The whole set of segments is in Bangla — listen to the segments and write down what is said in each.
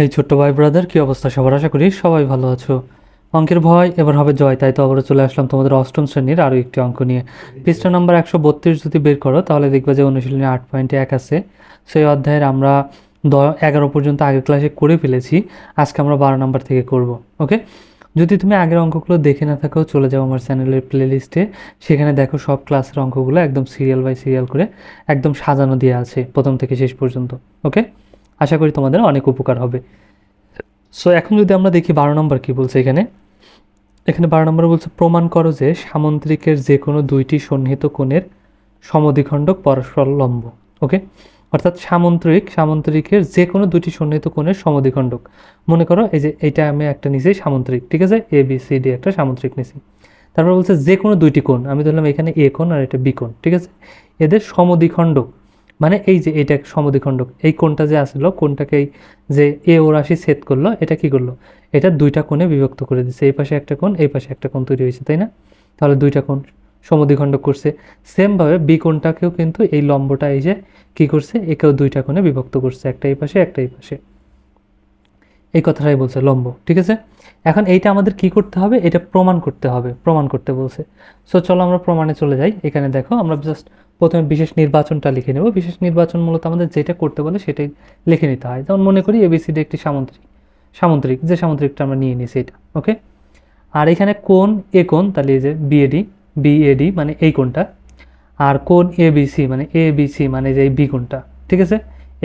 এই ছোট্ট ভাই ব্রাদার, কি অবস্থা সবার? আশা করি সবাই ভালো আছো। অঙ্কের ভয় এবার হবে জয়, তাই তো আবারও চলে আসলাম তোমাদের অষ্টম শ্রেণির আরও একটি অঙ্ক নিয়ে। পৃষ্ঠা নাম্বার একশো বত্রিশ যদি বের করো, তাহলে দেখবে যে অনুশীলনী আট পয়েন্টে এক আছে। সেই অধ্যায়ের আমরা দ, এগারো পর্যন্ত আগের ক্লাসে করে ফেলেছি। আজকে আমরা বারো নাম্বার থেকে করব ওকে যদি তুমি আগের অঙ্কগুলো দেখে না থাকো, চলে যাও আমার চ্যানেলের প্লেলিস্টে সেখানে দেখো সব ক্লাসের অঙ্কগুলো একদম সিরিয়াল বাই সিরিয়াল করে একদম সাজানো দিয়ে আছে, প্রথম থেকে শেষ পর্যন্ত ওকে আশা করি তোমাদের অনেক উপকার হবে। সো এখন যদি আমরা দেখি বারো নম্বর কি বলছে এখানে? এখানে বারো নম্বর বলছে, প্রমাণ করো যে সামন্ত্রিকের যে কোনো দুইটি সন্নিহিত কোণের সমদ্বিখণ্ডক পরস্পর লম্ব ওকে অর্থাৎ সামন্ত্রিক, সামন্ত্রিকের যে কোনো দুইটি সন্নিহিত কোণের সমদ্বিখণ্ডক। মনে করো এই যে এইটা আমি একটা নিচে সামন্ত্রিক, ঠিক আছে? এ বি সি ডি একটা সামন্ত্রিক নিছি। তারপর বলছে যে কোনো দুইটি কোণ, আমি ধরলাম এখানে এ কোণ আর এটা বি কোণ, ঠিক আছে? এদের সমদ্বিখণ্ডক মানে এই যে এটা সমদ্বিখণ্ডক, এই কোনটা যে আসলো, কোণটাকে এই যে এ ও রাশি ছেদ করল, এটা কি করল? এটা দুইটা কোণে বিভক্ত করে দিচ্ছে এই পাশে একটা কোণ, এই পাশে একটা কোণ তৈরি হয়েছে, তাই না? তাহলে দুইটা কোণ সমদ্বিখণ্ডক করছে। সেমভাবে বি কোণটাকেও কিন্তু এই লম্বটা এই যে কী করছে? একেও দুইটা কোণে বিভক্ত করছে, একটা এই পাশে, একটা এই পাশে। এই কথাটাই বলছে লম্ব, ঠিক আছে? এখন এইটা আমাদের কি করতে হবে? এটা প্রমাণ করতে হবে, প্রমাণ করতে বলছে। সো চলো আমরা প্রমাণে চলে যাই। এখানে দেখো, আমরা জাস্ট প্রথমে বিশেষ নির্বাচনটা লিখে নেব। বিশেষ নির্বাচন মূলত আমাদের যেটা করতে বলে সেটাই লিখে নিতে হয়। যেমন মনে করি এবিসিডি একটি সামুদ্রিক সামুদ্রিক যে সামুদ্রিকটা আমরা নিয়ে নিই এটা ওকে আর এখানে কোন এ কোন তাহলে এই যে বিএডি বিএডি মানে এই কোনটা আর কোন এ বিসি মানে এ বিসি মানে যে এই বি কোনটা ঠিক আছে?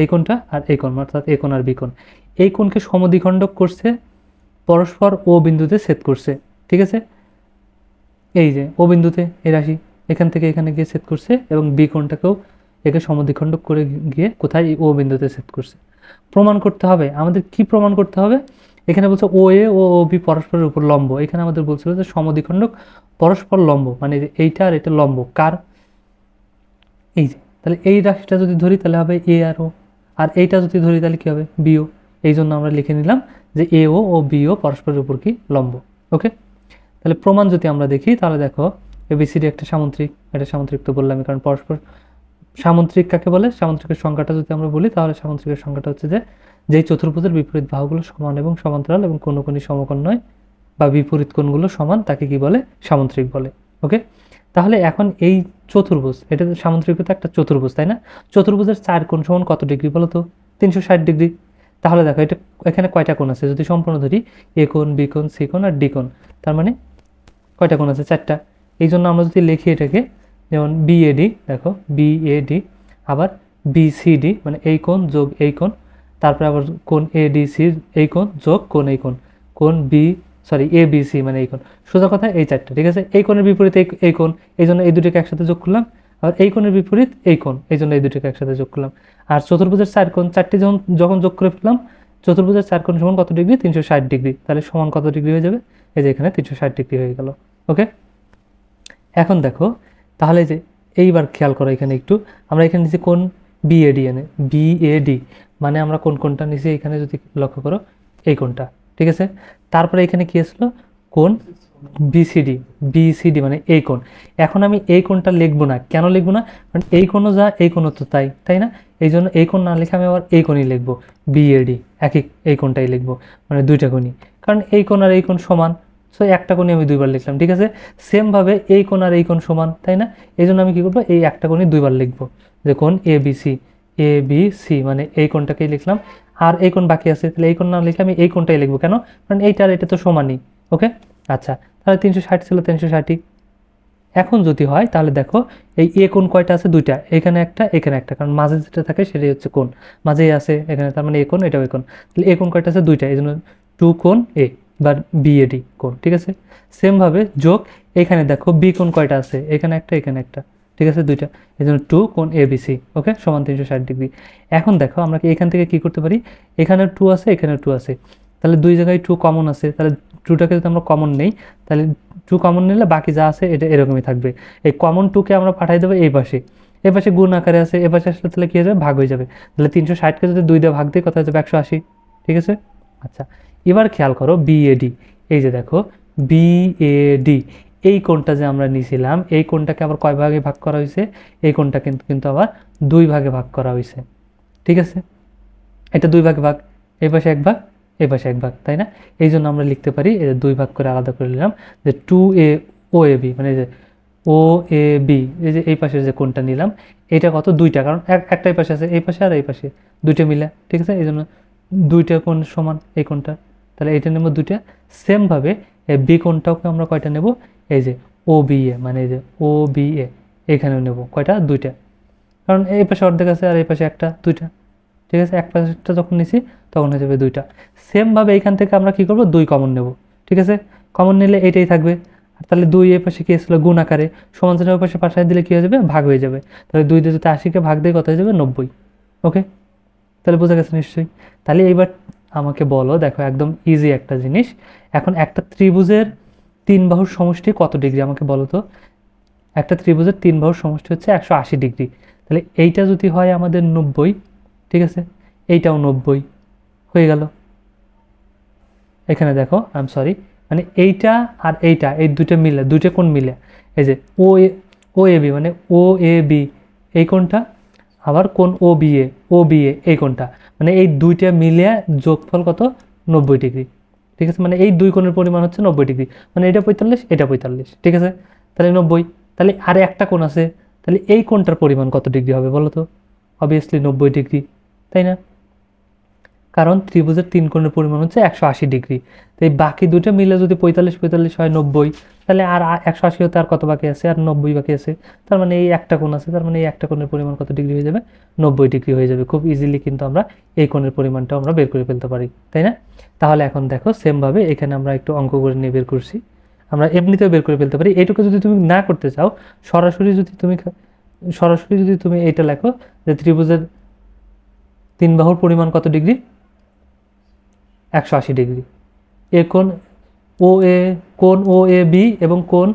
এই কোনটা আর এই কোন অর্থাৎ এ কোন আর বি কোন এই কোণকে সমদ্বিখণ্ডক করছে, পরস্পর ও বিন্দুতে ছেদ করছে, ঠিক আছে? এই যে, ও বিন্দুতে এই রাশি এখান থেকে এখানে গিয়ে ছেদ করছে এবং বি কোণটাকেও একে সমদ্বিখণ্ডক করে গিয়ে কোথায়? ও বিন্দুতে ছেদ করছে। প্রমাণ করতে হবে, আমাদের কি প্রমাণ করতে হবে? এখানে বলছে ও এ ও ও বি পরস্পরের উপর লম্ব, এখানে আমাদের বলছিল যে সমদ্বিখণ্ডক পরস্পর লম্ব মানে এইটা আর এটা লম্ব, কার? এই যে, তাহলে এই রাশিটা যদি ধরি তাহলে হবে এ আর ও, আর এইটা যদি ধরি তাহলে কী হবে? বিও এই জন্য আমরা লিখে নিলাম যে এ ও ও বিও পরস্পরের উপর কি? লম্ব। ওকে? তাহলে প্রমাণ যদি আমরা দেখি, তাহলে দেখো এবিসিডি একটা সামুদ্রিক, এটা সামুদ্রিক তো বললাম কারণ পরস্পর সামুদ্রিক কাকে বলে? সামুদ্রিকের সংখ্যাটা যদি আমরা বলি, তাহলে সামুদ্রিকের সংখ্যাটা হচ্ছে যে যেই চতুর্ভুজের বিপরীত বাহুগুলো সমান এবং সমান্তরাল এবং কোনো কোনো সমকোণ নয়, বা বিপরীত কোণগুলো সমান, তাকে কি বলে? সামুদ্রিক বলে। ওকে? তাহলে এখন এই চতুর্ভুজ, এটা সামুদ্রিকতা একটা চতুর্ভুজ, তাই না? চতুর্ভুজের চার কোণ সমান কত ডিগ্রি বলো তো? তিনশো ষাট ডিগ্রি। তাহলে দেখো, এটা এখানে কয়টা কোণ আছে? যদি সম্পূর্ণ ধরি, এ কোণ, বি কোণ, সি কোণ আর ডি কোণ, তার মানে কয়টা কোণ আছে? চারটা। এই জন্য আমরা যদি লিখি এটাকে, যেমন বিএডি দেখো বিএডি আবার বিসিডি মানে এই কোণ যোগ এই কোণ, তারপরে আবার কোণ এডিসি এই কোণ যোগ কোন এই কোণ কোন B sorry A B C মানে এই কোণ। সোজা কথা এই চারটা, ঠিক আছে? এই কোণের বিপরীতে এই এই কোণ, এই জন্য এই দুটোকে একসাথে যোগ করলাম আর এই কোণের বিপরীত এই কোণ। এই জন্য এই দুটোকে একসাথে যোগ করলাম। আর চতুর্ভুজের চার কোণ, চারটি যখন যখন যোগ করে ফেললাম, চতুর্ভুজের চার কোণ সমান কত ডিগ্রি? তিনশো ষাট ডিগ্রি। তাহলে সমান কত ডিগ্রি হয়ে যাবে? এই যে এখানে তিনশো ষাট ডিগ্রি হয়ে গেল। ওকে? এখন দেখো, তাহলে যে এইবার খেয়াল করো এখানে একটু। আমরা এখানে নিচে কোন বিএডি এনে বিএডি মানে আমরা কোন কোনটা নিচে এখানে যদি লক্ষ্য করো, এই কোনটা ঠিক আছে? তারপরে এখানে কি আসলো? কোন বিসিডি বিসিডি মানে এই কোণ। এখন আমি এই কোণটা লিখব না। কেন লিখব না? কারণ এই কোণও যা, এই কোণও তো তাই তাই না? এই জন্য এই কোণ না লিখে আমি আবার এই কোণই লিখব। বিএডি একই, এই কোণটাই লিখব মানে দুইটা কোণই। কারণ এই কোণ আর এই কোণ সমান সো একটা কোণই আমি দুইবার লিখলাম, ঠিক আছে? সেমভাবে এই কোণ আর এই কোণ সমান, তাই না? এই জন্য আমি কী করব? এই একটা কোণই দুইবার লিখব। যে কোণ A B C A B C মানে এই কোণটাকেই লিখলাম। আর এই কোণ বাকি আছে, তাহলে এই কোণ না লিখে আমি এই কোণটাই লিখব কেন? কারণ এইটা আর এটা তো সমানই। ওকে? আচ্ছা তাহলে তিনশো ষাট ছিল তিনশো ষাটই। এখন যদি হয়, তাহলে দেখো, এই এ কোন কয়টা আছে? দুইটা। এখানে একটা এখানে একটা। কারণ মাঝে যেটা থাকে, সেটাই হচ্ছে কোন মাঝেই আছে, এখানে তার মানে এ কোন এটাও এ কোণ। তাহলে এ কোন কয়টা আছে? দুইটা। এই জন্য টু কোন এ, বা বিএডি কোন ঠিক আছে? সেমভাবে যোগ, এখানে দেখো, বি কোন কয়টা আছে? এখানে একটা এখানে একটা, ঠিক আছে? দুইটা। এই জন্য টু কোন এ বি সি, ওকে? সমান তিনশো ষাট ডিগ্রি। এখন দেখো, আমরা এখান থেকে কি করতে পারি? এখানে টু আছে এখানে টু আছে। তাহলে দুই জায়গায় টু কমন আছে। তাহলে টুটাকে যদি আমরা কমন নেই, তাহলে টু কমন নিলে বাকি যা আছে এটা এরকমই থাকবে। এই কমন টুকে আমরা পাঠাই দেবো এই পাশে। এ পাশে গুণ আকারে আছে এ পাশে আসলে তাহলে কী হয়ে যাবে? ভাগ হয়ে যাবে। তাহলে তিনশো ষাটকে যদি দুই দিয়ে ভাগ দিই কত হয়ে যাবে একশো আশি। ঠিক আছে? আচ্ছা এবার খেয়াল করো বিএডি এই যে দেখো বিএডি এই কোণটা যে আমরা নিয়েছিলাম, এই কোণটাকে আবার কয় ভাগে ভাগ করা হয়েছে? এই কোণটা কিন্তু কিন্তু আবার দুই ভাগে ভাগ করা হয়েছে। ঠিক আছে? এটা দুই ভাগে ভাগ, এই পাশে এক ভাগ এই পাশে এক ভাগ, তাই না? এই জন্য আমরা লিখতে পারি দুই ভাগ করে আলাদা করে নিলাম, যে two A O A B মানে যে ও এ বি এই যে এই পাশের যে কোনটা নিলাম, এটা কত? দুইটা, কারণ এক, একটাই পাশে আছে, এই পাশে আর এই পাশে, দুইটা মিলে, ঠিক আছে? এই জন্য দুইটা কোণ সমান এই কোণটা, তাহলে এইটা নেব দুইটা। সেমভাবে এই বি কোণটাকে আমরা কয়টা নেব? এই যে ও বি এ মানে এই যে ও বি এ এখানেও নেব কয়টা? দুইটা। কারণ এই পাশে অর্ধেক আছে আর এই পাশে একটা, দুইটা। ঠিক আছে? এক পাশেরটা যখন নিছি, তখন হয়ে যাবে দুইটা। সেমভাবে এইখান থেকে আমরা কি করব? দুই কমন নেব। ঠিক আছে? কমন নিলে এইটাই থাকবে। আর তাহলে দুই এই পাশে কি ছিল গুণ আকারে। সমান চিহ্ন ওই পাশে পাশায় দিলে কি হয়ে যাবে? ভাগ হয়ে যাবে। তাহলে দুই দিয়ে যদি আশিকে ভাগ দিয়ে কত হয়ে যাবে? নব্বই। ওকে তাহলে বোঝা গেছে নিশ্চয়ই। তাহলে এইবার আমাকে বলো, দেখো একদম ইজি একটা জিনিস। এখন একটা ত্রিভুজের তিন বাহুর সমষ্টি কত ডিগ্রি? আমাকে বলো তো। একটা ত্রিভুজের তিন বাহুর সমষ্টি হচ্ছে একশো আশি ডিগ্রি। তাহলে এইটা যদি হয় আমাদের নব্বই ঠিক আছে? এইটাও নব্বই। হয়ে গেল। এখানে দেখো আই এম সরি মানে এইটা আর এইটা, এই দুটো মিলে দুটো কোণ মিলে। এই যে ও এ ও এ বি মানে ও এ বি এই কোণটা, আবার কোন ও B A O B A এই কোণটা। মানে এই দুইটা মিলিয়ে যোগফল কত? নব্বই ডিগ্রি। ঠিক আছে? মানে এই দুই কোণের পরিমাণ হচ্ছে নব্বই ডিগ্রি। মানে এটা পঁয়তাল্লিশ এটা পঁয়তাল্লিশ। ঠিক আছে? তাহলে নব্বই। তাহলে আর একটা কোণ আছে। তাহলে এই কোণটার পরিমাণ কত ডিগ্রি হবে বলো তো? অবভিয়াসলি নব্বই ডিগ্রি। তাই না? কারণ ত্রিভুজের তিন কোণের পরিমাণ হচ্ছে একশো আশি ডিগ্রি। তো এই বাকি দুটো মিলে যদি পঁয়তাল্লিশ পঁয়তাল্লিশ হয় নব্বই, তাহলে আর একশো আশি হতে আর কত বাকি আছে? আর নব্বই বাকি আছে। তার মানে এই একটা কোণ আছে, তার মানে এই একটা কোণের পরিমাণ কত ডিগ্রি হয়ে যাবে? নব্বই ডিগ্রি হয়ে যাবে। খুব ইজিলি কিন্তু আমরা এই কোণের পরিমাণটা আমরা বের করে ফেলতে পারি। তাই না? তাহলে এখন দেখো সেমভাবে এখানে আমরা একটু অঙ্ক করে নিয়ে বের করছি। আমরা এমনিতেও বের করে ফেলতে পারি। এইটুকু যদি তুমি না করতে চাও, সরাসরি যদি তুমি সরাসরি যদি তুমি এইটা লেখো যে ত্রিভুজের তিন বাহুর পরিমাণ কত ডিগ্রি? একশো আশি ডিগ্রি। এ কোণ ও এ, কোণ ও এ বি এবং কোণ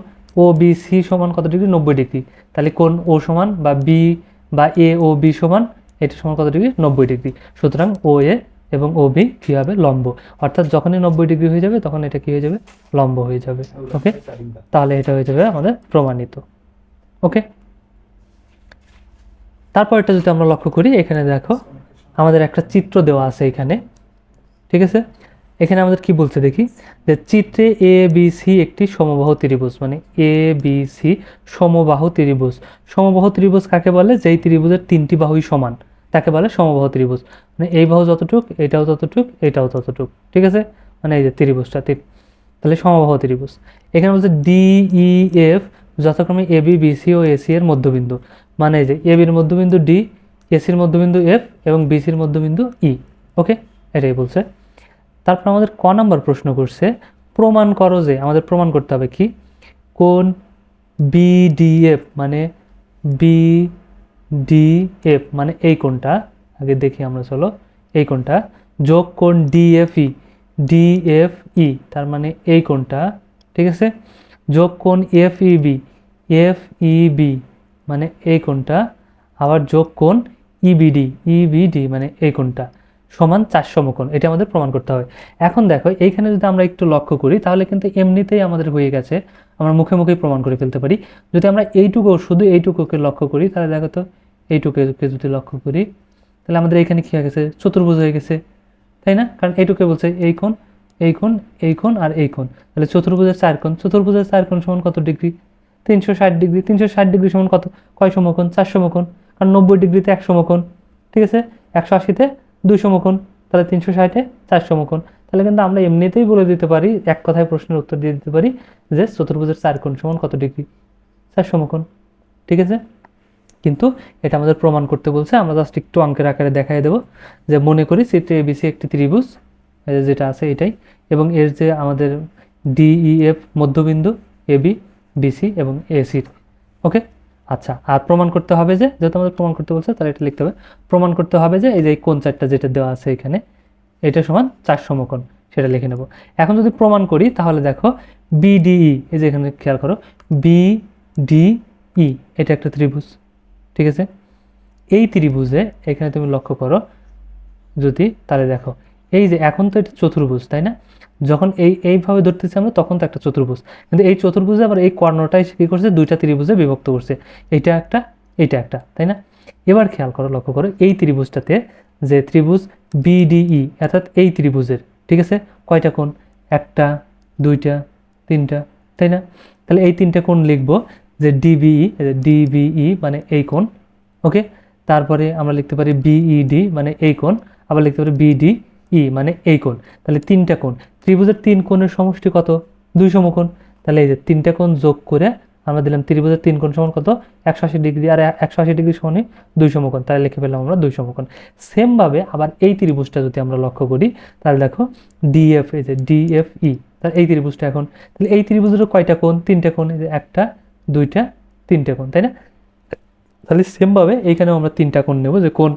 ও বি সি সমান কত ডিগ্রি? নব্বই ডিগ্রি। তাহলে কোণ ও সমান বা বি বা এ ও বি সমান, এটা সমান কত ডিগ্রি? নব্বই ডিগ্রি। সুতরাং ও এ এবং ও বি কী হবে? লম্ব। অর্থাৎ যখনই নব্বই ডিগ্রি হয়ে যাবে, তখন এটা কী হয়ে যাবে? লম্ব হয়ে যাবে। ওকে? তাহলে এটা হয়ে যাবে আমাদের প্রমাণিত। ওকে? তারপর এটা যদি আমরা লক্ষ্য করি, এখানে দেখো আমাদের একটা চিত্র দেওয়া আছে এখানে, ঠিক আছে? এখানে আমাদের কি বলছে দেখি? যে চিত্রে এ বি সি একটি সমবাহু ত্রিভুজ মানে এ বি সি সমবাহু ত্রিভুজ। সমবাহু ত্রিভুজ কাকে বলে? যেই ত্রিভুজের তিনটি বাহুই সমান, তাকে বলে সমবাহু ত্রিভুজ। মানে এই বাহু যতটুক, এটাও ততটুক এটাও ততটুক, ঠিক আছে? মানে এই যে ত্রিভুজটা তাহলে সমবাহু ত্রিভুজ। এখানে বলছে ডি ই এফ যথাক্রমে এ বি বিসি ও এসি এর মধ্যবিন্দু। মানে এই যে এ বির মধ্যবিন্দু ডি এসির মধ্যবিন্দু এফ এবং বিসির মধ্যবিন্দু ই, ওকে? এটাই বলছে। তারপর আমাদের ক নাম্বার প্রশ্ন করছে, প্রমাণ করো যে আমাদের প্রমাণ করতে হবে কি? কোন বিডিএফ মানে বিডিএফ মানে এই কোনটা আগে দেখি আমরা, চলো, এই কোনটা যোগ কোন ডিএফই ডিএফই তার মানে এই কোনটা ঠিক আছে? যোগ কোন এফইবি এফইবি মানে এই কোনটা আবার যোগ কোন ইবিডি ইবিডি মানে এই কোনটা? সমান চার সমকোণ এটা আমাদের প্রমাণ করতে হবে। এখন দেখো, এইখানে যদি আমরা একটু লক্ষ্য করি, তাহলে কিন্তু এমনিতেই আমাদের হয়ে গেছে। আমরা মুখে মুখেই প্রমাণ করে ফেলতে পারি। যদি আমরা এইটুকু শুধু এইটুকুকে লক্ষ্য করি, তাহলে দেখো তো, এইটুকুকে যদি লক্ষ্য করি, তাহলে আমাদের এইখানে কী হয়ে গেছে? চতুর্ভুজ হয়ে গেছে। তাই না? কারণ এইটুকে বলছে এই কোণ এই কোণ এই কোণ আর এই কোণ। তাহলে চতুর্ভুজের চার কোণ, চতুর্ভুজের চার কোণ সমান কত ডিগ্রি? তিনশো ষাট ডিগ্রি, তিনশো ষাট ডিগ্রি সমান কত? কয় সমকোণ চার সমকোণ কারণ নব্বই ডিগ্রিতে এক সমকোণ ঠিক আছে? একশো আশিতে দুই সমকোণ তাহলে তিনশো ষাটে চার সমকোণ তাহলে কিন্তু আমরা এমনিতেই বলে দিতে পারি, এক কথায় প্রশ্নের উত্তর দিয়ে দিতে পারি যে চতুর্ভুজের চার কোণ সমান কত ডিগ্রি? চার সমকোণ ঠিক আছে? কিন্তু এটা আমাদের প্রমাণ করতে বলছে, আমরা জাস্ট একটু অঙ্কের আকারে দেখাই দেবো যে মনে করি চিত্রে এবিসি একটি ত্রিভুজ যেটা আছে এটাই, এবং এর যে আমাদের ডিইএফ মধ্যবিন্দু এবি বিসি এবং এসির ওকে আচ্ছা আর প্রমাণ করতে হবে যে, যেহেতু আমাদের প্রমাণ করতে বলছে, তাহলে এটা লিখতে হবে। প্রমাণ করতে হবে যে, এই যে কোন চারটা যেটা দেওয়া আছে এখানে, এটা সমান চার সমকোণ, সেটা লিখে নেব। এখন যদি প্রমাণ করি, তাহলে দেখো বিডিই এই যে এখানে খেয়াল করো বিডিই এটা একটা ত্রিভুজ, ঠিক আছে? এই ত্রিভুজে এখানে তুমি লক্ষ্য করো, যদি, তাহলে দেখো এই যে এখন তো এটা চতুর্ভুজ, তাই না? যখন এই, এইভাবে ধরতেছি আমরা, তখন তো একটা চতুর্ভুজ। কিন্তু এই চতুর্ভুজে আবার এই কর্ণটাই কী করছে? দুইটা ত্রিভুজে বিভক্ত করছে। এটা একটা, এইটা একটা, তাই না? এবার খেয়াল করো, লক্ষ্য করো, এই ত্রিভুজটাতে যে ত্রিভুজ বিডিই, অর্থাৎ এই ত্রিভুজের, ঠিক আছে? কয়টা কোণ? একটা, দুইটা, তিনটা, তাই না? তাহলে এই তিনটা কোণ লিখব যে ডিবিই ডিবিই মানে এই কোণ, ওকে? তারপরে আমরা লিখতে পারি বিইডি মানে এই কোণ, আবার লিখতে পারি বিডিই মানে এই কোণ। তাহলে তিনটা কোণ। ত্রিভুজের তিন কোণের সমষ্টি কত? দুই সমকোণ। তাহলে এই যে তিনটা কোণ যোগ করে আমরা দিলাম ত্রিভুজের তিন কোণ সমান কত? একশো আশি ডিগ্রি আর একশো আশি ডিগ্রি সমানই দুই সমকোণ। তাহলে লিখে পেলাম আমরা দুই সমকোণ। সেমভাবে আবার এই ত্রিভুজটা যদি আমরা লক্ষ্য করি, তাহলে দেখো ডিএফ এই যে ডিএফই তাহলে এই ত্রিভুজটা এখন। তাহলে এই ত্রিভুজের কয়টা কোণ? তিনটা কোণ। এই যে একটা, দুইটা, তিনটা কোণ, তাই না? তাহলে সেমভাবে এইখানেও আমরা তিনটা কোণ নেব যে কোণ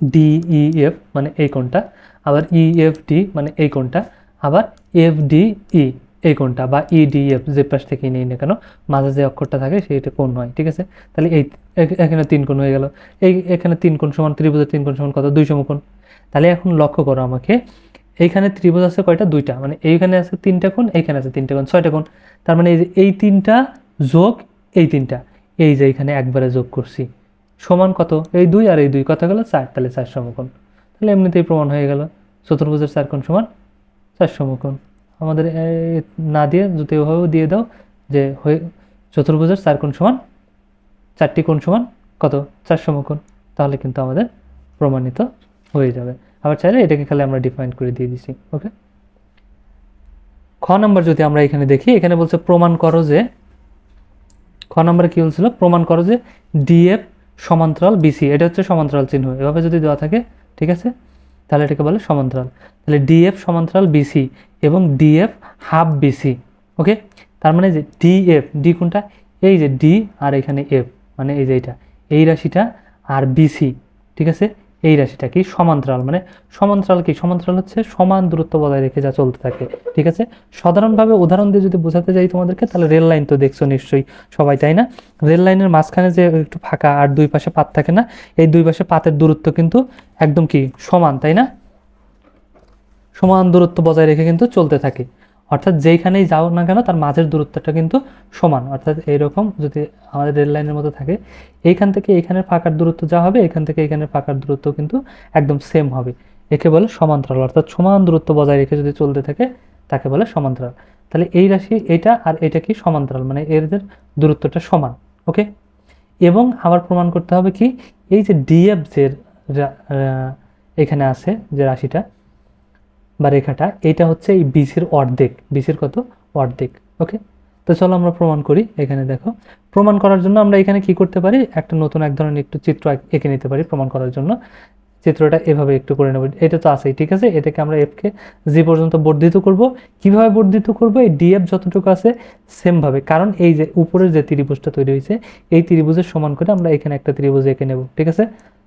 ডিইএফ মানে এই কোণটা। আবার ইএফডি মানে এই কোণটা, আবার এফডিই এই কোণটা, বা ইডিএফ যে পাশ থেকে নেই না কেন, মাঝে যে অক্ষরটা থাকে সেইটা কোণ হয় ঠিক আছে? তাহলে এই এখানে তিন কোণ হয়ে গেল। এই, এখানে তিন কোণ সমান ত্রিভুজের তিন কোণ সমান কত? দুই সমকোণ তাহলে এখন লক্ষ্য করো আমাকে, এইখানে ত্রিভুজ আছে কয়টা? দুইটা। মানে এইখানে আছে তিনটা কোণ, এইখানে আছে তিনটা কোণ, ছয়টা কোণ। তার মানে এই যে এই তিনটা যোগ এই তিনটা, এই যে এখানে একবারে যোগ করছি। সমান কত? এই দুই আর এই দুই, কত গেল? চার। তাহলে চার সমকোণ তাহলে এমনিতেই প্রমাণ হয়ে গেল। চতুর্ভুজের চার কোণ সমান চার সমকোণ। আমাদের না দিয়ে যদি ওভাবেও দিয়ে দাও যে হয়ে, চতুর্ভুজের চার কোণ সমান চারটি কোণ সমান কত? চার সমকোণ। তাহলে কিন্তু আমাদের প্রমাণিত হয়ে যাবে। আবার চাইলে এটাকে খালি আমরা ডিফাইন করে দিয়ে দিছি ওকে খ নাম্বার যদি আমরা এখানে দেখি, এখানে বলছে প্রমাণ করো যে, খ নাম্বারে কি বলছিল? প্রমাণ করো যে ডিএফ সমান্তরাল বিসি এটা হচ্ছে সমান্তরাল চিহ্ন। এভাবে যদি দেওয়া থাকে ঠিক আছে? তাহলে এটাকে বলে সমান্তরাল। তাহলে ডিএফ সমান্তরাল বিসি এবং ডিএফ হাফ বিসি ওকে তার মানে যে ডিএফ ডি কোনটা? এই যে ডি আর এখানে এফ মানে এই যে এটা এই রাশিটা আর বিসি ঠিক আছে? এই রাশিটা কি? সমান্তরাল। মানে সমান্তরাল কি? সমান্তরাল হচ্ছে সমান দূরত্ব বজায় রেখে যা চলতে থাকে। ঠিক আছে? সাধারণভাবে উদাহরণ দিয়ে যদি বোঝাতে যাই তোমাদেরকে, তাহলে রেল লাইন তো দেখছ নিশ্চয়ই সবাই, তাই না? রেল লাইনের মাঝখানে যে একটু ফাঁকা আর দুই পাশে পাত থাকে না, এই দুই পাশে পাতের দূরত্ব কিন্তু একদম কি? সমান, তাই না? সমান দূরত্ব বজায় রেখে কিন্তু চলতে থাকে। অর্থাৎ যেইখানেই যাও না কেন তার মাঝের দূরত্বটা কিন্তু সমান। অর্থাৎ এইরকম যদি আমাদের রেল লাইনের মতো থাকে, এইখান থেকে এইখানের ফাঁকার দূরত্ব যা হবে এখান থেকে এখানের ফাঁকার দূরত্ব কিন্তু একদম সেম হবে। একে বলে সমান্তরাল, অর্থাৎ সমান দূরত্ব বজায় রেখে যদি চলতে থাকে, তাকে বলে সমান্তরাল। তাহলে এই রাশি এটা আর এটা কি সমান্তরাল? মানে এদের দূরত্বটা সমান ওকে এবং আবার প্রমাণ করতে হবে কি, এই যে ডিএফ যে এখানে আছে যে রাশিটা বা রেখাটা এটা হচ্ছে এই বিসির অর্ধেক। বিসির কত? অর্ধেক, ওকে? তো চলো আমরা প্রমাণ করি এখানে দেখো। প্রমাণ করার জন্য আমরা এখানে কি করতে পারি? একটা নতুন এক ধরনের একটু চিত্র এঁকে নিতে পারি প্রমাণ করার জন্য। চিত্রটা এভাবে একটু করে নেব। এটা তো আছেই, ঠিক আছে? এটাকে আমরা এফকে জি পর্যন্ত বর্ধিত করব। কীভাবে বর্ধিত করব? এই ডিএফ যতটুকু আছে, সেমভাবে। কারণ এই যে উপরের যে ত্রিভুজটা তৈরি হয়েছে, এই ত্রিভুজের সমান করে আমরা এখানে একটা ত্রিভুজ এঁকে নেব, ঠিক আছে?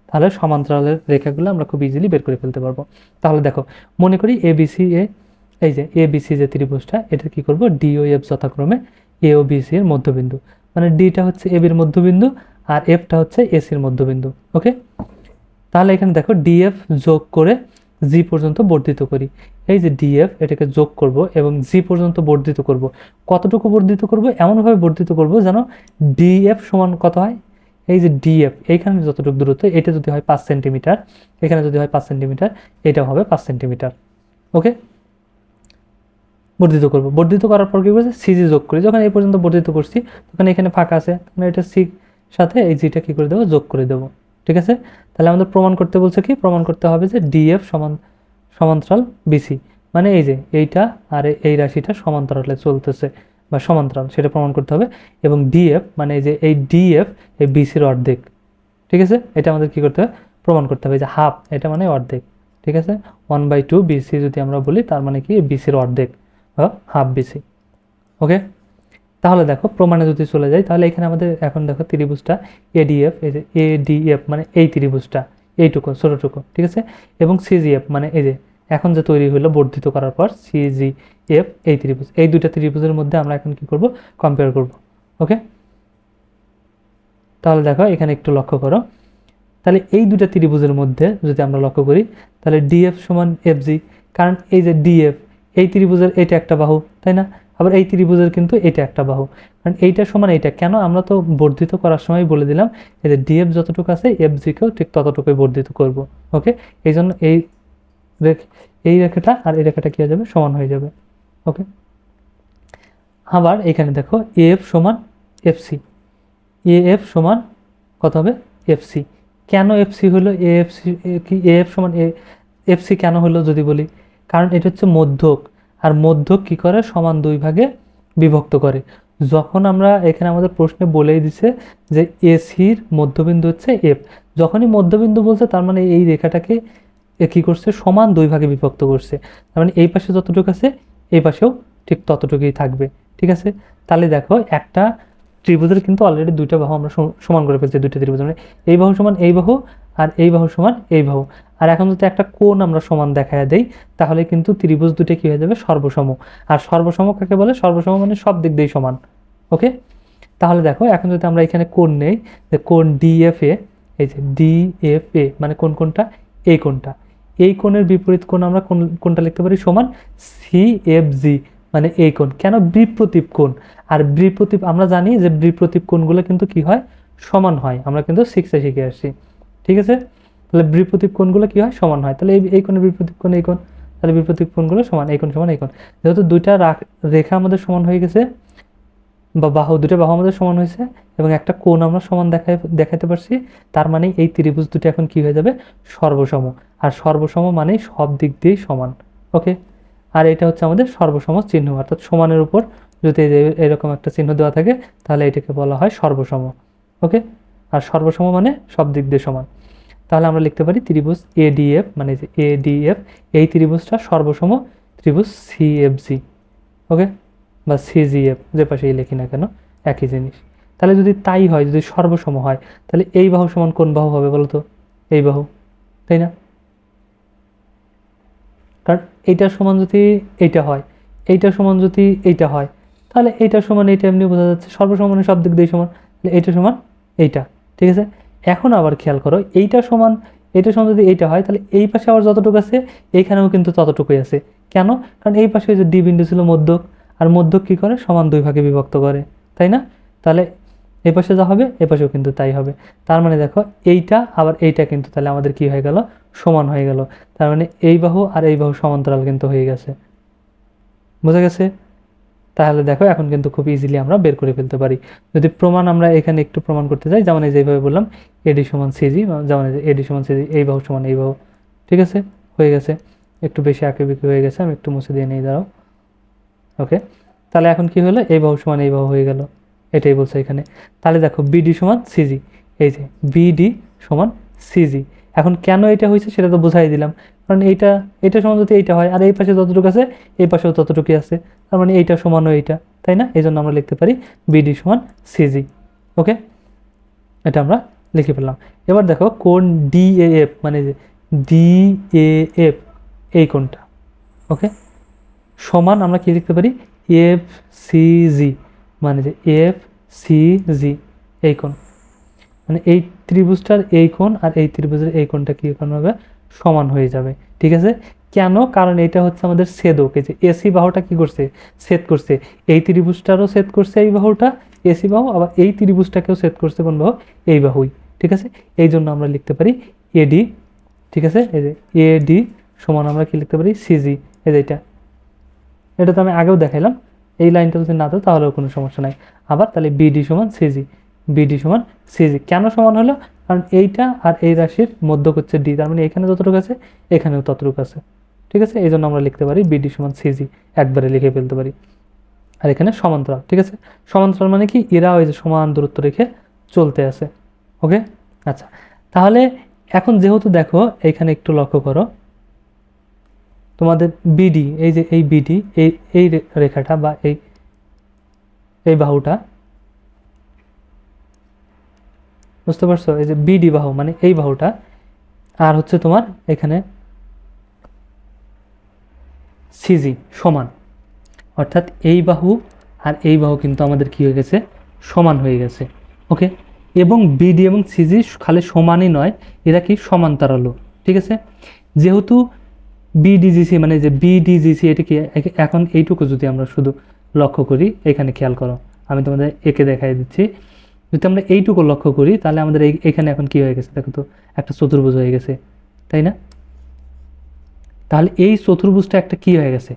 তাহলে সমান্তরালের রেখাগুলো আমরা খুব ইজিলি বের করে ফেলতে পারব। তাহলে দেখো, মনে করি এ বিসি এ এই যে এ বিসি যে ত্রিভুজটা এটা কি করব? ডি ও এফ যথাক্রমে এ ও বিসি এর মধ্যবিন্দু। মানে ডিটা হচ্ছে এ বির মধ্যবিন্দু আর এফটা হচ্ছে এসির মধ্যবিন্দু। ওকে তাহলে এখানে দেখো ডিএফ যোগ করে জি পর্যন্ত বর্ধিত করি। এই যে ডিএফ এটাকে যোগ করব এবং জি পর্যন্ত বর্ধিত করব। কতটুকু বর্ধিত করব? এমনভাবে বর্ধিত করব যেন ডিএফ সমান কত হয়? এই যে ডিএফ এইখানে যতটুকু দূরত্ব, এটা যদি হয় পাঁচ সেন্টিমিটার, এখানে যদি হয় পাঁচ সেন্টিমিটার এটা হবে পাঁচ সেন্টিমিটার। ওকে? বর্ধিত করব। বর্ধিত করার পর কি করছে? সিজি যোগ করি। যখন এই পর্যন্ত বর্ধিত করছি, তখন এখানে ফাঁকা আছে। তখন এটা সি সাথে এই জিটা কি করে দেবো? যোগ করে দেবো। ঠিক আছে? তাহলে আমাদের প্রমাণ করতে বলছে কি? প্রমাণ করতে হবে যে ডিএফ সমান, সমান্তরাল বিসি মানে এই যে এইটা আর এই রাশিটা সমান্তরালে চলতেছে। বা সমান্তরাল, সেটা প্রমাণ করতে হবে। এবং ডিএফ মানে যে এই ডিএফ এই বিসির অর্ধেক, ঠিক আছে? এটা আমাদের কি করতে হবে? প্রমাণ করতে হবে। যে হাফ এটা মানে অর্ধেক, ঠিক আছে? ওয়ান বাই টু বিসি যদি আমরা বলি, তার মানে কি? বিসির অর্ধেক, বা হাফ বিসি ওকে তাহলে দেখো, প্রমাণে যদি চলে যায় তাহলে এখানে আমাদের এখন দেখো ত্রিভুজটা এডিএফ এই যে এডিএফ মানে এই ত্রিভুজটা, এইটুকু, ছোটোটুকু, ঠিক আছে? এবং সিজিএফ মানে এই যে এখন যে তৈরি হলো বর্ধিত করার পর সিজিএফ এই ত্রিভুজ, এই দুইটা ত্রিভুজের মধ্যে আমরা এখন কি করব? কম্পেয়ার করব ওকে তাহলে দেখো, এখানে একটু লক্ষ্য করো। তাহলে এই দুটা ত্রিভুজের মধ্যে যদি আমরা লক্ষ্য করি, তাহলে ডিএফ সমান এফজি কারণ এই যে ডিএফ এই ত্রিভুজের এটা একটা বাহু, তাই না? আবার এই ত্রিভুজের কিন্তু এটা একটা বাহু। কারণ এইটা সমান এইটা, কেন আমরা তো বর্ধিত করার সময় বলে দিলাম, এই যে ডিএফ যতটুকু আছে এফ জিকেও ঠিক ততটুকুই বর্ধিত করব ওকে এই জন্য এই এই রেখাটা আর এই রেখাটা কী হয়ে যাবে? সমান হয়ে যাবে। ওকে আবার এখানে দেখো এফ সমান এফসি এ এফ সমান কত হবে? এফসি কেন এফসি হলো? এ এফসি কি এ এফ সমান এ এফসি কেন হলো যদি বলি? কারণ এটা হচ্ছে মধ্যক। আর মধ্যক কি করে? সমান দুই ভাগে বিভক্ত করে। যখন আমরা এখানে আমাদের প্রশ্নে বলেই দিছে যে এসির মধ্যবিন্দু হচ্ছে এফ যখনই মধ্যবিন্দু বলছে, তার মানে এই রেখাটাকে এ কী করছে? সমান দুই ভাগে বিভক্ত করছে। তার মানে এই পাশে যতটুকু আছে, এই পাশেও ঠিক ততটুকুই থাকবে। ঠিক আছে? তাহলে দেখো, একটা ত্রিভুজের কিন্তু অলরেডি দুইটা বাহু আমরা সমান করে ফেলছি দুইটা ত্রিভুজ। মানে এই বাহু সমান এই বাহু আর এই বাহু সমান এই বাহু। আর এখন যদি একটা কোণ আমরা সমান দেখায় দেই, তাহলে কিন্তু ত্রিভুজ দুটো কি হয়ে যাবে? সর্বসম। আর সর্বসম কাকে বলে? সর্বসম মানে সব দিক দিয়েই সমান। ওকে? তাহলে দেখো, এখন যদি আমরা এখানে কোণ নেই, যে কোণ ডিএফএ এই যে ডিএফএ মানে কোন কোনটা এই কোণটা। এই কোণের বিপরীত কোণ আমরা কোন কোনটা লিখতে পারি? সমান সি এফ জি মানে এই কোণ। কেন? বিপ্রতীপ কোণ। আর বিপ্রতীপ, আমরা জানি যে বিপ্রতীপ কোণগুলো কিন্তু কি হয়? সমান হয়। আমরা কিন্তু সিক্সে শিখে আসছি। ঠিক আছে? তাহলে বিপ্রতীপ কোণগুলো কি হয়? সমান হয়। তাহলে এই কোণের বিপ্রতীপ কোণ, এই কোণ। তাহলে বিপ্রতীপ কোণগুলো সমান, এই কোণ সমান, এই কোণ। যেহেতু দুইটা রাখ- রেখা আমাদের সমান হয়ে গেছে, বা বাহু দুটো বাহু আমাদের সমান হয়েছে, এবং একটা কোণ আমরা সমান দেখাই দেখাতে পারছি, তার মানে এই ত্রিভুজ দুটো এখন কি হয়ে যাবে? সর্বসম। আর সর্বসম মানে সব দিক দিয়েই সমান ওকে আর এটা হচ্ছে আমাদের সর্বসম চিহ্ন, অর্থাৎ সমানের উপর। যদি এরকম একটা চিহ্ন দেওয়া থাকে, তাহলে এটাকে বলা হয় সর্বসম ওকে আর সর্বসম মানে সব দিক দিয়ে সমান। তাহলে আমরা লিখতে পারি ত্রিভুজ এডিএফ মানে যে এডিএফ এই ত্রিভুজটা সর্বসম ত্রিভুজ সিএফজি ওকে বা সিজিএফ যে পাশেই লিখি না কেন, একই জিনিস। তাহলে যদি তাই হয়, যদি সর্বসম হয়, তাহলে এই বাহু সমান কোন বাহু হবে বলতো? এই বাহু, তাই না? কারণ এইটার সমান যদি এইটা হয় এইটার সমান যদি এইটা হয়, তাহলে এইটার সমান এইটা এমনি বোঝা যাচ্ছে সর্বসমানে সব দিক দিয়ে সমান, তাহলে এইটা সমান এইটা, ঠিক আছে? এখন আবার খেয়াল করো, এইটা সমান এইটা সমান যদি এইটা হয়, তাহলে এই পাশে আবার যতটুকু আছে, এইখানেও কিন্তু ততটুকুই আছে। কেন? কারণ এই পাশে যে ডি বিন্দু ছিল মধ্যক, আর মধ্যক কী করে? সমান দুই ভাগে বিভক্ত করে, তাই না? তাহলে এই পাশে যা হবে, এ পাশেও কিন্তু তাই হবে। তার মানে দেখো, এইটা আবার এইটা কিন্তু তাহলে আমাদের কি হয়ে গেল? সমান হয়ে গেল। তার মানে এই বাহু আর এই বাহু সমান্তরাল কিন্তু হয়ে গেছে। বোঝা গেছে? তাহলে দেখো, এখন কিন্তু খুব ইজিলি আমরা বের করে ফেলতে পারি। যদি প্রমাণ আমরা এখানে একটু প্রমাণ করতে যাই যেমন এই যেভাবে বললাম, এডি সমান সিজি, যেমন এডি সমান সিজি, এই বাহু সমান এই বাহু, ঠিক আছে? হয়ে গেছে। একটু বেশি আঁকে বিকে হয়ে গেছে, আমি একটু মুছে দিয়ে নিয়ে দাঁড়াও। ওকে? তাহলে এখন কি হলো? এই বাহু সমান এই বাহু হয়ে গেল। এটাই বলছে এখানে। তাহলে দেখো, বিডি সমান সিজি, এই যে বিডি সমান সিজি। এখন কেন এটা হয়েছে সেটা তো বোঝাই দিলাম। কারণ এইটা এটা সমান যদি এইটা হয়, আর এই পাশে যতটুকু আছে, এই পাশেও ততটুকুই আছে। তার মানে এইটা সমানও এইটা, তাই না? এই জন্য আমরা লিখতে পারি বিডি সমান সিজি ওকে এটা আমরা লিখে ফেললাম। এবার দেখো কোন ডিএএফ মানে যে ডিএএফ এই কোনটা ওকে সমান আমরা কি লিখতে পারি? এফ সি জি মানে যে এফ সি জি এই কোণ। মানে এই ত্রিভুজটার এই কোণ আর এই ত্রিভুজের এই কোণটা কি কোণ হবে সমান হয়ে যাবে, ঠিক আছে? কেন? কারণ এটা হচ্ছে আমাদের ছেদক, এই যে এসি বাহুটা কি করছে? ছেদ করছে। এই ত্রিভুজটারও ছেদ করছে এই বাহুটা, এসি বাহু, আবার এই ত্রিভুজটাকেও ছেদ করছে কোন বাহু? এই বাহুই, ঠিক আছে? এই জন্য আমরা লিখতে পারি এডি, ঠিক আছে? এই যে এডি সমান আমরা কি লিখতে পারি? সিজি, এই যে এটা। এটা তো আমি আগেও দেখাইলাম। এই লাইনটা যদি না তো তাহলেও কোনো সমস্যা নাই। আবার তাহলে বিডি সমান সিজি। বিডি সমান সিজি কেন সমান হলো? কারণ এইটা আর এই রাশির মধ্য ডি তার মানে এখানে যতটুকু আছে, এখানেও ততটুকু আছে। ঠিক আছে? এই জন্য আমরা লিখতে পারি বিডি সমান সিজি একবারে লিখে ফেলতে পারি। আর এখানে সমান্তরাল, ঠিক আছে? সমান্তরাল মানে কি? এরা ওই যে সমান দূরত্ব রেখে চলতে আছে। ওকে? আচ্ছা। তাহলে এখন যেহেতু দেখো, এখানে একটু লক্ষ্য করো। তোমাদের বিডি এই যে এই বিডি এই এই রেখাটা বা এই এই বাহুটা বুঝতে পারছ? এই যে বিডি বাহু মানে এই বাহুটা। আর হচ্ছে তোমার এখানে সিজি সমান। অর্থাৎ এই বাহু আর এই বাহু কিন্তু আমাদের কি হয়ে গেছে? সমান হয়ে গেছে। ওকে? এবং বিডি এবং সিজি খালি সমানই নয়, এরা কি? সমান্তরালও। ঠিক আছে? যেহেতু বিডিজিসি মানে যে বিডিজিসি এটা কি এখন এইটুকু যদি আমরা শুধু লক্ষ্য করি, এখানে খেয়াল করো। আমি তোমাদের একে দেখাই দিচ্ছি। যদি আমরা এইটুকু লক্ষ্য করি, তাহলে আমাদের এখানে এখন কি হয়ে গেছে দেখো তো? একটা চতুর্ভুজ হয়ে গেছে, তাই না? তাহলে এই চতুর্ভুজটা একটা কি হয়ে গেছে?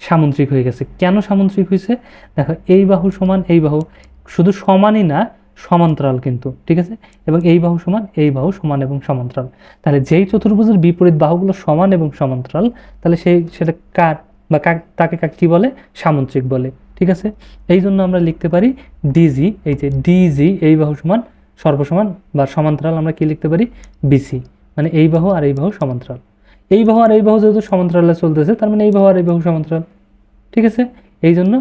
সামুদ্রিক হয়ে গেছে। কেন সামুদ্রিক হয়েছে? দেখো, এই বাহু সমান এই বাহু, শুধু সমানই না, সমান্তরাল কিন্তু, ঠিক আছে? এবং এই বাহু সমান, এই বাহু সমান এবং সমান্তরাল। তাহলে যেই চতুর্ভুজের বিপরীত বাহুগুলো সমান এবং সমান্তরাল, তাহলে সেই, সেটা কার বা কাক- তাকে কাক কি বলে? সামুদ্রিক বলে। ঠিক আছে? এই জন্য আমরা লিখতে পারি ডিজি এই যে ডিজি এই বাহু সমান সর্বসমান বা সমান্তরাল আমরা কি লিখতে পারি? বিসি মানে এই বাহু আর এই বাহু সমান্তরাল। এই বাহু আর এই বাহু যেহেতু সমান্তরালে চলতেছে, তার মানে এই বাহু আর এই বাহু সমান্তরাল। ঠিক আছে? এই জন্য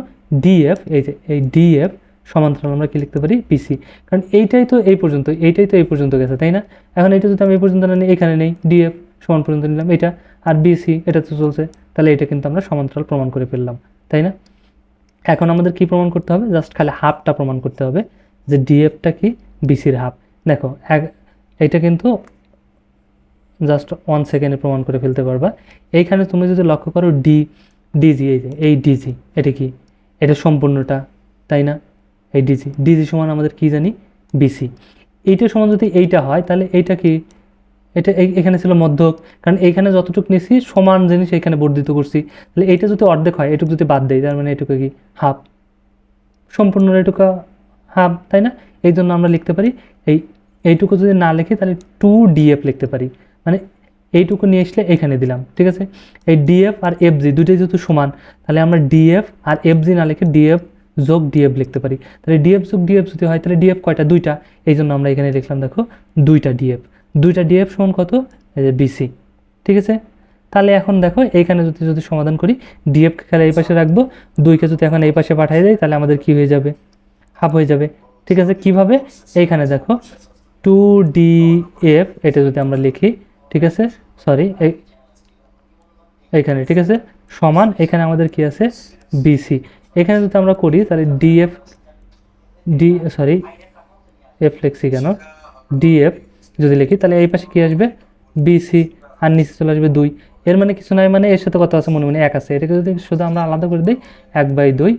ডিএফ এই যে, এই ডিএফ সমান্তরাল আমরা কি লিখতে পারি? পিসি কারণ এইটাই তো এই পর্যন্ত, এইটাই তো এই পর্যন্ত গেছে, তাই না? এখন এটা যদি আমি এই পর্যন্ত না নিই, এখানে নেই ডিএফ সমান পর্যন্ত নিলাম, এটা। আর বিসি এটা তো চলছে, তাহলে এটা কিন্তু আমরা সমান্তরাল প্রমাণ করে ফেললাম, তাই না? এখন আমাদের কি প্রমাণ করতে হবে? জাস্ট খালি হাফটা প্রমাণ করতে হবে যে ডিএফটা কি? বিসির হাফ। দেখো এটা কিন্তু জাস্ট ওয়ান সেকেন্ডে প্রমাণ করে ফেলতে পারবা। এইখানে তুমি যদি লক্ষ্য করো ডি ডিজি এই যে, এই ডিজি এটা কি? এটা সম্পূর্ণটা, তাই না? এই ডিজি ডিজি সমান আমাদের কি জানি? বিসি এইটা সমান যদি এইটা হয়, তাহলে এইটা কি? এটা এখানে ছিল মধ্যক। কারণ এইখানে যতটুকু নিছি সমান জিনিস এখানে বর্ধিত করছি। তাহলে এইটা যদি অর্ধেক হয়, এটুকু যদি বাদ দেয় তার মানে এটুকু কি? হাফ সম্পূর্ণ এটুকু হাফ তাই না? এই জন্য আমরা লিখতে পারি, এই এইটুকু যদি না লিখি, তাহলে টু ডিএফ লিখতে পারি। মানে এইটুকু নিয়ে আসলে এখানে দিলাম, ঠিক আছে? এই ডিএফ আর এফজি দুটোই যেহেতু সমান, তাহলে আমরা ডিএফ আর এফজি না লিখে ডিএফ যোগ ডিএফ লিখতে পারি। তাহলে ডিএফ যোগ ডিএফ যদি হয়, তাহলে ডিএফ কয়টা? দুইটা। এই জন্য আমরা এখানে লিখলাম দেখো, দুইটা ডিএফ দুইটা ডিএফ সমান কত? এই যে বিসি ঠিক আছে? তাহলে এখন দেখো, এইখানে যদি যদি সমাধান করি ডিএফ খেলা এই পাশে রাখব দুইকে যদি এখন এই পাশে পাঠিয়ে দেয় তাহলে আমাদের কি হয়ে যাবে? হাফ হয়ে যাবে। ঠিক আছে? কীভাবে? এইখানে দেখো টু ডি এফ এটা যদি আমরা লিখি, ঠিক আছে? সরি এই এইখানে, ঠিক আছে? সমান, এখানে আমাদের কি আছে? বিসি এখানে যদি আমরা করি, তাহলে ডিএফ ডি সরি এফ লিখছি কেন? ডিএফ যদি লিখি, তাহলে এই পাশে কি আসবে? বিসি আর নিচে চলে আসবে দুই। এর মানে কিছু নয় মানে এর সাথে কত আছে? মনে মনে এক আছে। এটাকে যদি শুধু আমরা আলাদা করে দিই, এক বাই দুই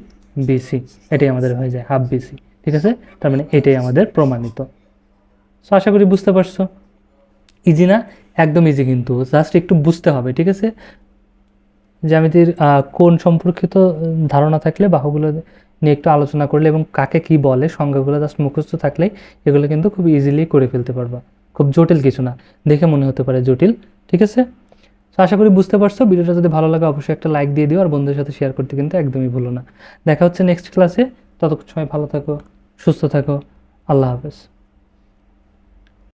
বিসি এটাই আমাদের হয়ে যায় হাফ বিসি ঠিক আছে? তার মানে এটাই আমাদের প্রমাণিত। সো আশা করি বুঝতে পারছ। ইজি না? একদম ইজি কিন্তু। জাস্ট একটু বুঝতে হবে, ঠিক আছে? জ্যামিতির কোন সম্পর্কিত ধারণা থাকলে, বাহুগুলো নিয়ে একটু আলোচনা করলে এবং কাকে কি বলে, সংজ্ঞাগুলো জাস্ট মুখস্থ থাকলেই এগুলো কিন্তু খুব ইজিলি করে ফেলতে পারবা। খুব জটিল কিছু না। দেখে মনে হতে পারে জটিল, ঠিক আছে? তো আশা করি বুঝতে পারছ। ভিডিওটা যদি ভালো লাগে, অবশ্যই একটা লাইক দিয়ে দিও আর বন্ধুদের সাথে শেয়ার করতে কিন্তু একদমই ভুলো না। দেখা হচ্ছে নেক্সট ক্লাসে ততক্ষণ সময় ভালো থাকো, সুস্থ থাকো। আল্লাহ হাফেজ।